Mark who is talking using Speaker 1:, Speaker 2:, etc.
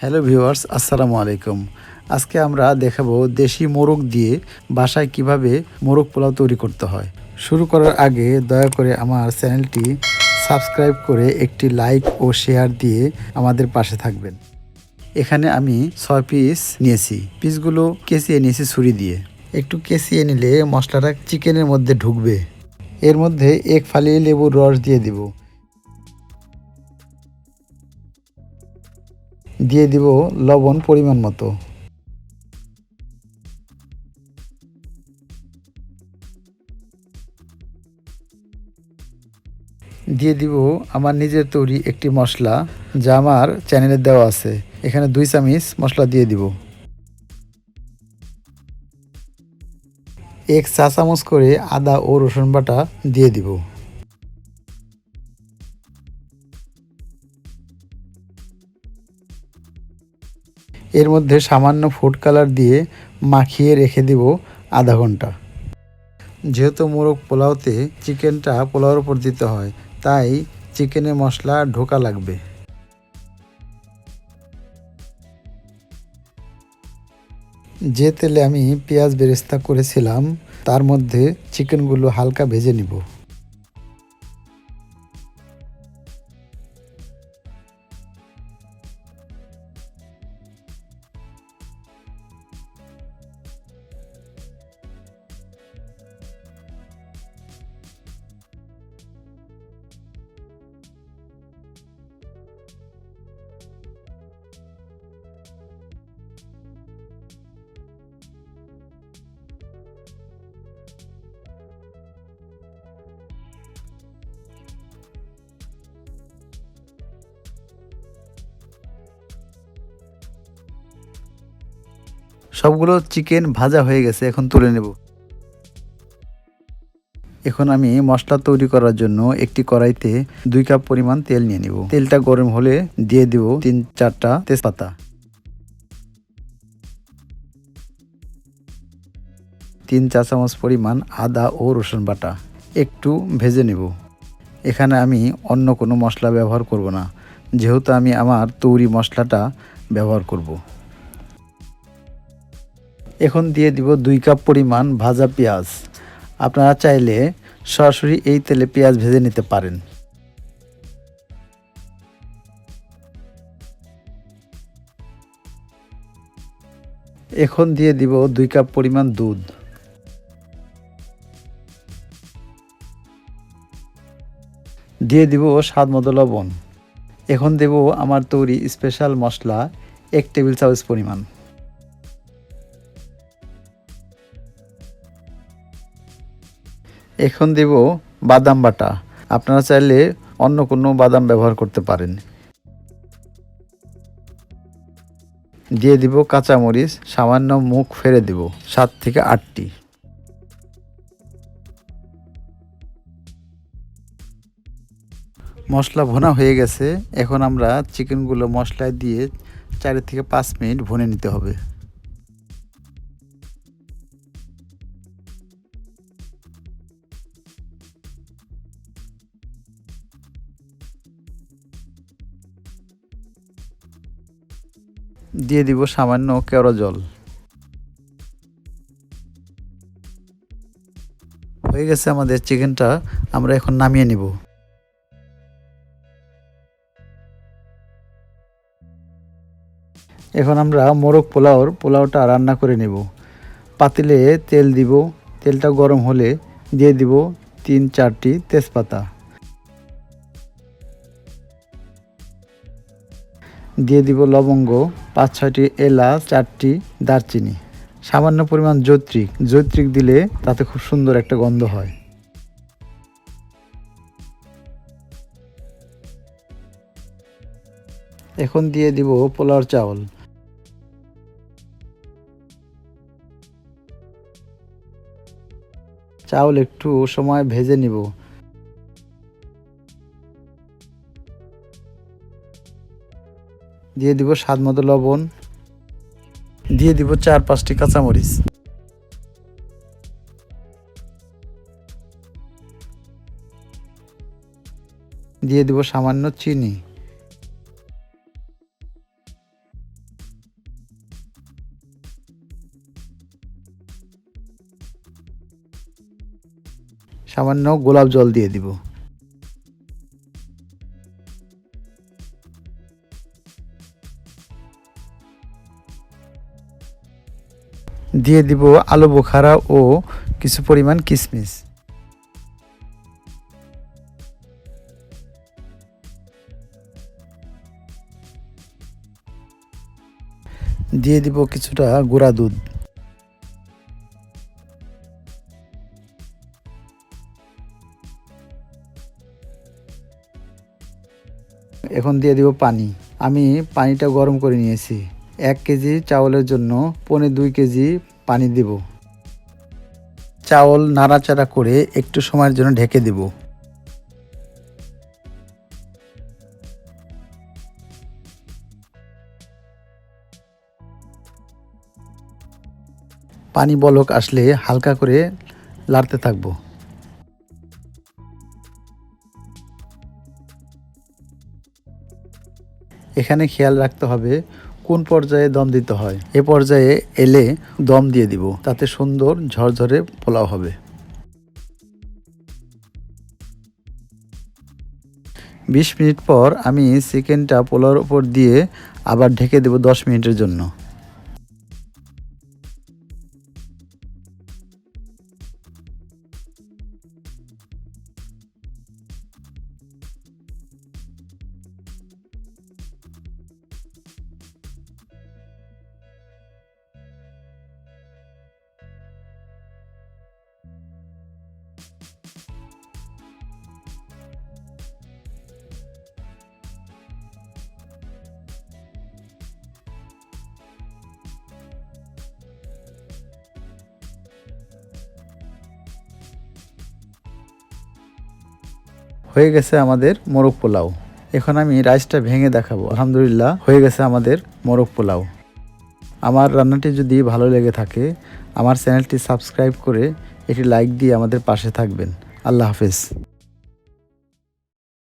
Speaker 1: Hello viewers, আসসালামু আলাইকুম। আজকে আমরা দেখাবো দেশি মোরগ দিয়ে বাসায় কীভাবে মোরগ পোলাও তৈরি করতে হয়। শুরু করার আগে দয়া করে আমার চ্যানেলটি সাবস্ক্রাইব করে একটি লাইক ও শেয়ার দিয়ে আমাদের পাশে থাকবেন। এখানে আমি ছয় পিস নিয়েছি। পিসগুলো কেসিয়ে নিয়েছি ছুরি দিয়ে। একটু কেসিয়ে নিলে মশলাটা চিকেনের মধ্যে ঢুকবে। এর মধ্যে এক ফালি লেবুর রস দিয়ে দিব। দিয়ে দিব লবণ পরিমাণ মতো। দিয়ে দিব আমার নিজের তৈরি একটি মশলা, যা আমার চ্যানেলে দেওয়া আছে। এখানে দুই চামিচ মশলা দিয়ে দিব। এক চা চামচ করে আদা ও রসুন বাটা দিয়ে দিব। এর মধ্যে সামান্য ফুড কালার দিয়ে মাখিয়ে রেখে দিব আধা ঘণ্টা। যেহেতু মোরগ পোলাওতে চিকেনটা পোলাওর উপর দিতে হয়, তাই চিকেনে মশলা ঢোকা লাগবে। যে তেলে আমি পেঁয়াজ বেরেস্তা করেছিলাম, তার মধ্যে চিকেনগুলো হালকা ভেজে নিব। সবগুলো চিকেন ভাজা হয়ে গেছে, এখন তুলে নেব। এখন আমি মশলা তৈরি করার জন্য একটি কড়াইতে দুই কাপ পরিমাণ তেল নিয়ে নিব। তেলটা গরম হলে দিয়ে দিব তিন চারটা তেজপাতা। তিন চা চামচ পরিমাণ আদা ও রসুন বাটা একটু ভেজে নেব। এখানে আমি অন্য কোনো মশলা ব্যবহার করব না, যেহেতু আমি আমার তৈরি মশলাটা ব্যবহার করব। এখন দিয়ে দিব দুই কাপ পরিমাণ ভাজা পেঁয়াজ। আপনারা চাইলে সরাসরি এই তেলে পেঁয়াজ ভেজে নিতে পারেন। এখন দিয়ে দিব দুই কাপ পরিমাণ দুধ। দিয়ে দিব স্বাদ মতো লবণ। এখন দেব আমার তৈরি স্পেশাল মশলা এক টেবিল চামচ পরিমাণ। এখন দেব বাদাম বাটা। আপনারা চাইলে অন্য কোনো বাদাম ব্যবহার করতে পারেন। দিয়ে দিব কাঁচামরিচ, সামান্য মুখ ফেরে দিব, সাত থেকে আটটি। মশলা ভুনা হয়ে গেছে। এখন আমরা চিকেনগুলো মশলায় দিয়ে চার থেকে পাঁচ মিনিট ভুনে নিতে হবে। দিয়ে দিব সামান্য কেওড়া জল। হয়ে গেছে আমাদের চিকেনটা, আমরা এখন নামিয়ে নিব। এখন আমরা মোরগ পোলাওর পোলাওটা রান্না করে নেব। পাতিলে তেল দিব, তেলটা গরম হলে দিয়ে দিব তিন চারটি তেজপাতা। দিয়ে দিব লবঙ্গ, পাঁচ, ছয়টি এলাচ, চারটি দারচিনি। সামান্য পরিমাণ জৈত্রিক। জৈত্রিক দিলে তাতে খুব সুন্দর একটা গন্ধ হয়। এখন দিয়ে দিব পোলাওর চাউল। চাউল একটু সময় ভেজে নিব। দিয়ে দিব স্বাদ মতো লবণ, দিয়ে দিব চার পাঁচটি কাঁচামরিচ। দিয়ে দিব সামান্য চিনি। সামান্য গোলাপ জল দিয়ে দিব। দিয়ে দিব আলু বোখারা ও কিছু পরিমাণ কিশমিশ দিয়ে দিব কিছুটা গুঁড়া দুধ। এখন দিয়ে দিব পানি। আমি পানিটা গরম করে নিয়েছি। এক কেজি চাউলের জন্য পনে দুই কেজি পানি দেব। চাউল নাড়াচাড়া করে একটু সময়ের জন্য ঢেকে দেব। পানি বলক আসলে হালকা করে লাড়তে থাকব। এখানে খেয়াল রাখতে হবে কোন পর্যায়ে দম দিতে হয়? এ পর্যায়ে এলে দম দিয়ে দিব। তাতে সুন্দর ঝরঝরে পোলাও হবে। বিশ মিনিট পর আমি চিকেনটা পোলাওর উপর দিয়ে আবার ঢেকে দেব দশ মিনিটের জন্য। হয়ে গেছে আমাদের মোরগ পোলাও। এখন আমি রাইসটা ভেঙে দেখাবো। আলহামদুলিল্লাহ, হয়ে গেছে আমাদের মোরগ পোলাও। আমার রান্নাটি যদি ভালো লেগে থাকে, আমার চ্যানেলটি সাবস্ক্রাইব করে এটি লাইক দিয়ে আমাদের পাশে থাকবেন। আল্লাহ হাফেজ।